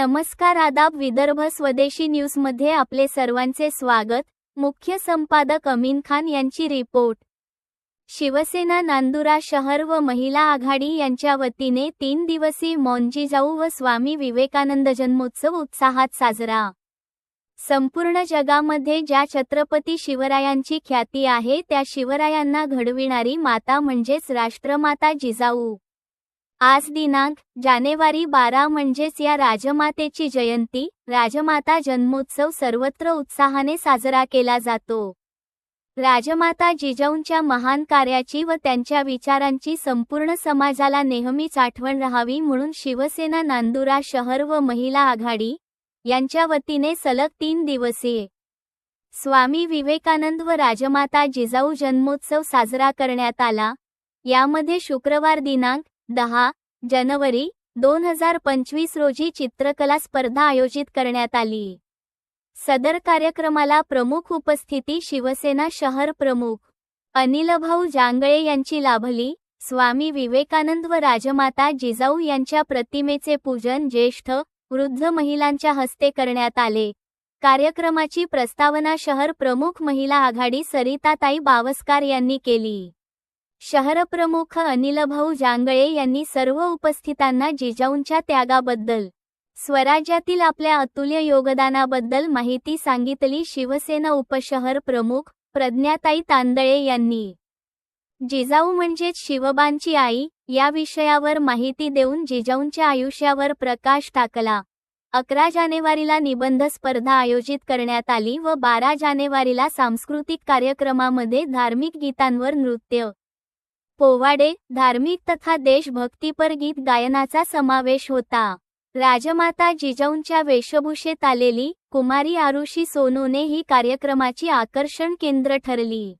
नमस्कार आदाब विदर्भ स्वदेशी न्यूजमध्ये आपले सर्वांचे स्वागत. मुख्य संपादक अमीन खान यांची रिपोर्ट. शिवसेना नांदुरा शहर व महिला आघाडी यांच्या वतीने तीन दिवसीय मौंजीजाऊ व स्वामी विवेकानंद जन्मोत्सव उत्साहात साजरा. संपूर्ण जगामध्ये ज्या छत्रपती शिवरायांची ख्याती आहे त्या शिवरायांना घडविणारी माता म्हणजेच राष्ट्रमाता जिजाऊ. आज दिनांक जानेवारी बारा म्हणजेच या राजमातेची जयंती. राजमाता जन्मोत्सव सर्वत्र उत्साहाने साजरा केला जातो. राजमाता जिजाऊंच्या महान कार्याची व त्यांच्या विचारांची संपूर्ण समाजाला नेहमीच आठवण राहावी म्हणून शिवसेना नांदुरा शहर व महिला आघाडी यांच्या वतीने सलग तीन दिवसीय स्वामी विवेकानंद व राजमाता जिजाऊ जन्मोत्सव साजरा करण्यात आला. यामध्ये शुक्रवार दिनांक दहा जनवरी दोन हजार पंचवीस रोजी चित्रकला स्पर्धा आयोजित करण्यात आली. सदर कार्यक्रमाला प्रमुख उपस्थिती शिवसेना शहर प्रमुख अनिलभाऊ जांगळे यांची लाभली स्वामी विवेकानंद व राजमाता जिजाऊ यांच्या प्रतिमेचे पूजन ज्येष्ठ वृद्ध महिलांच्या हस्ते करण्यात आले. कार्यक्रमाची प्रस्तावना शहर प्रमुख महिला आघाडी सरिताताई बावस्कार यांनी केली. शहरप्रमुख अनिलभाऊ जांगळे यांनी सर्व उपस्थितांना जिजाऊंच्या त्यागाबद्दल स्वराज्यातील आपल्या अतुल्य योगदानाबद्दल माहिती सांगितली शिवसेना उपशहर प्रमुख प्रज्ञाताई तांदळे यांनी. जिजाऊ म्हणजेच शिवबांची आई या विषयावर माहिती देऊन जिजाऊंच्या आयुष्यावर प्रकाश टाकला. अकरा जानेवारीला निबंध स्पर्धा आयोजित करण्यात आली व बारा जानेवारीला सांस्कृतिक कार्यक्रमामध्ये धार्मिक गीतांवर नृत्य पोवाडे धार्मिक तथा देशभक्तीपर गीत गायनाचा समावेश होता. राजमाता जिजाऊंच्या वेशभूषेत आलेली कुमारी आरुषी सोनूने ही कार्यक्रमाची आकर्षण केंद्र ठरली.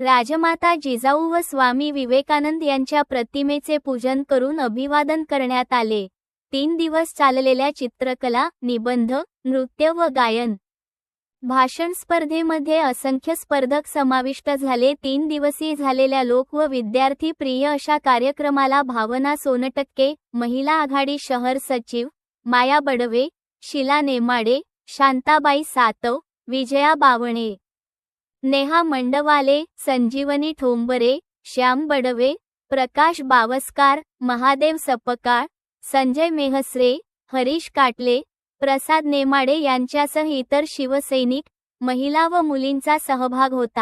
राजमाता जिजाऊ व स्वामी विवेकानंद यांच्या प्रतिमेचे पूजन करून अभिवादन करण्यात आले. तीन दिवस चाललेल्या चित्रकला निबंध नृत्य व गायन भाषण स्पर्धेमध्ये असंख्य स्पर्धक समाविष्ट झाले. तीन दिवसीय झालेल्या लोक व विद्यार्थी प्रिय अशा कार्यक्रमाला भावना सोनटक्के महिला आघाडी शहर सचिव माया बडवे शिला नेमाडे शांताबाई सातव विजया बावणे. नेहा मंडवाले संजीवनी ठोंबरे श्याम बडवे प्रकाश बावस्कार महादेव सपकाळ संजय मेहसरे हरीश काटले प्रसाद नेमाडे यांच्यासह इतर शिवसैनिक महिला व मुलींचा सहभाग होता.